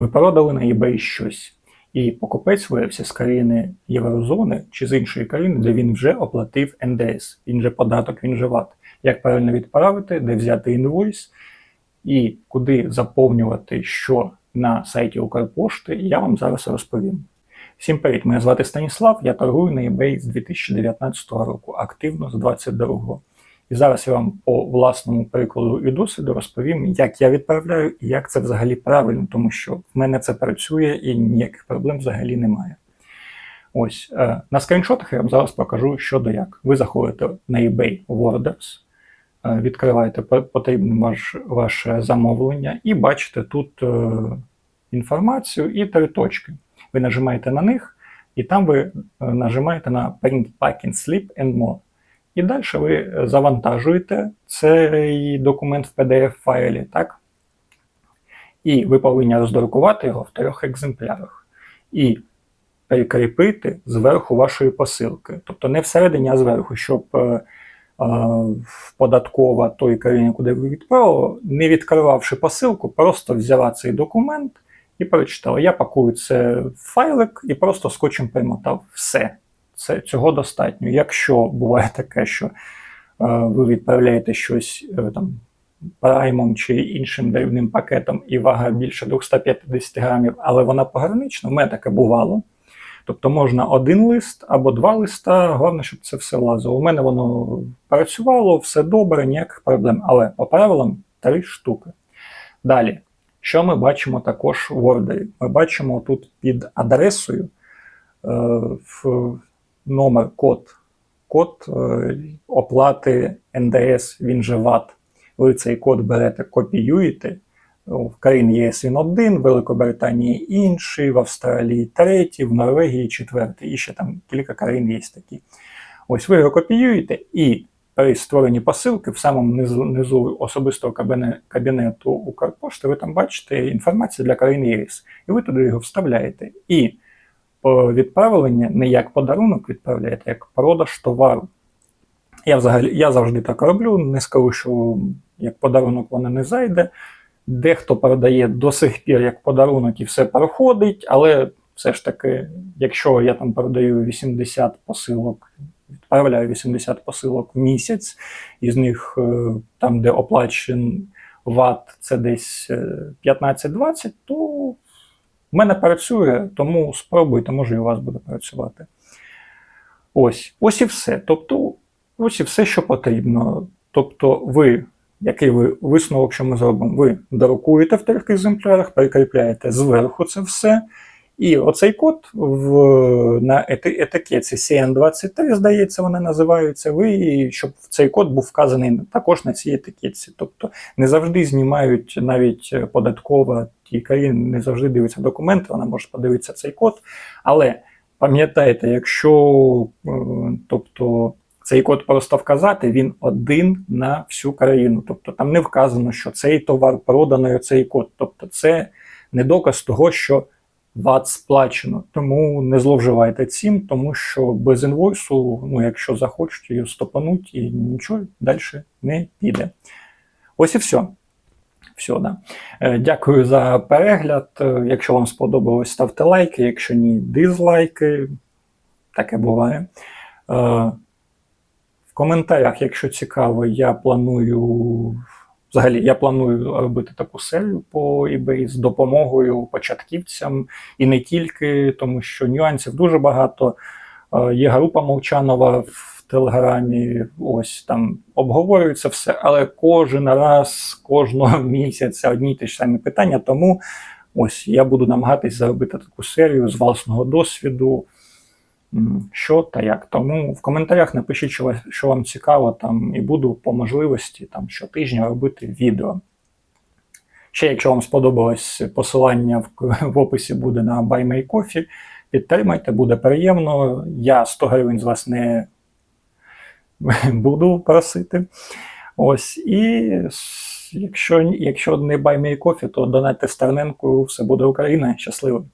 Ви продали на eBay щось, і покупець виявився з країни Єврозони чи з іншої країни, де він вже оплатив НДС, він же податок, він же ВАТ. Як правильно відправити, де взяти інвойс і куди заповнювати що на сайті Укрпошти, я вам зараз розповім. Всім привіт! Мене звати Станіслав, я торгую на eBay з 2019 року, активно з 2022. І зараз я вам по власному прикладу і досвіду розповім, як я відправляю і як це взагалі правильно, тому що в мене це працює і ніяких проблем взагалі немає. Ось е, на скріншотах я вам зараз покажу, що до як. Ви заходите на eBay Orders, е, відкриваєте потрібне ваш, ваше замовлення і бачите тут е, інформацію і три точки. Ви нажимаєте на них, і там ви нажимаєте на Print Packing Slip and More. І далі ви завантажуєте цей документ в PDF-файлі, так? І ви повинні роздрукувати його в трьох екземплярах. І прикріпити зверху вашої посилки. Тобто не всередині, а зверху, щоб е, е, податкова той країні, куди ви відправили, не відкривавши посилку, просто взяла цей документ і прочитала. Я пакую це в файлик і просто скотчем примотав. Все. Це, цього достатньо. Якщо буває таке, що е, ви відправляєте щось е, там праймом чи іншим дрібним пакетом, і вага більше 250 грамів, але вона погранична, у мене таке бувало. Тобто можна один лист або два листа, головне, щоб це все влазило. У мене воно працювало, все добре, ніяких проблем. Але по правилам три штуки. Далі, що ми бачимо також в ордері? Ми бачимо тут під адресою е, в номер код, код е, оплати НДС, він же ВАТ. Ви цей код берете, копіюєте. В країні ЄС він один, в Великобританії інший, в Австралії третій, в Норвегії четвертий, і ще там кілька країн є такі. Ось ви його копіюєте, і при створенні посилки в самому низу, низу особистого кабіне- кабінету Укрпошти ви там бачите інформацію для країни ЄС. І ви туди його вставляєте. І по відправленні не як подарунок відправляєте, як продаж товару. Я взагалі я завжди так роблю, не скажу, що як подарунок вона не зайде. Дехто передає до сих пір як подарунок і все проходить, але все ж таки, якщо я там передаю 80 посилок, відправляю 80 посилок в місяць, із них е, там, де оплачен ват, це десь е, 15-20, то в мене працює, тому спробуйте, може і у вас буде працювати. Ось, ось і все. Тобто, ось і все, що потрібно. Тобто, ви, який ви висновок, що ми зробимо, ви друкуєте в трьох екземплярах, прикріпляєте зверху це все. І оцей код в, на ети, етикетці CN23, здається, вони називаються. Ви, щоб цей код був вказаний також на цій етикетці. Тобто не завжди знімають навіть податкова ті не завжди дивиться документи, вона може подивитися цей код. Але пам'ятайте, якщо е, тобто, цей код просто вказати, він один на всю країну. Тобто там не вказано, що цей товар проданий цей код. Тобто, це не доказ того, що ВАТ сплачено. Тому не зловживайте цим, тому що без інвойсу, ну якщо захочуть, її стопануть і нічого далі не піде. Ось і все. Все, да. Е, Дякую за перегляд. Е, Якщо вам сподобалось, ставте лайки, якщо ні, дизлайки. Таке буває. Е, В коментарях, якщо цікаво, я планую. Взагалі, я планую робити таку серію по eBay з допомогою початківцям і не тільки, тому що нюансів дуже багато. Є група Молчанова Телеграмі, ось там обговорюється все, але кожен раз, кожного місяця одні й ті ж самі питання. Тому ось я буду намагатись зробити таку серію з власного досвіду. Що та як. Тому в коментарях напишіть, що, що вам цікаво, там, і буду по можливості там, щотижня робити відео. Ще, якщо вам сподобалось посилання в, в описі буде на Buy My Coffee, підтримайте, буде приємно. Я 100 гривень з вас не буду просити. Ось, і якщо, якщо не баймій кофі, то донайте Стерненку, все буде Україна. Щасливо!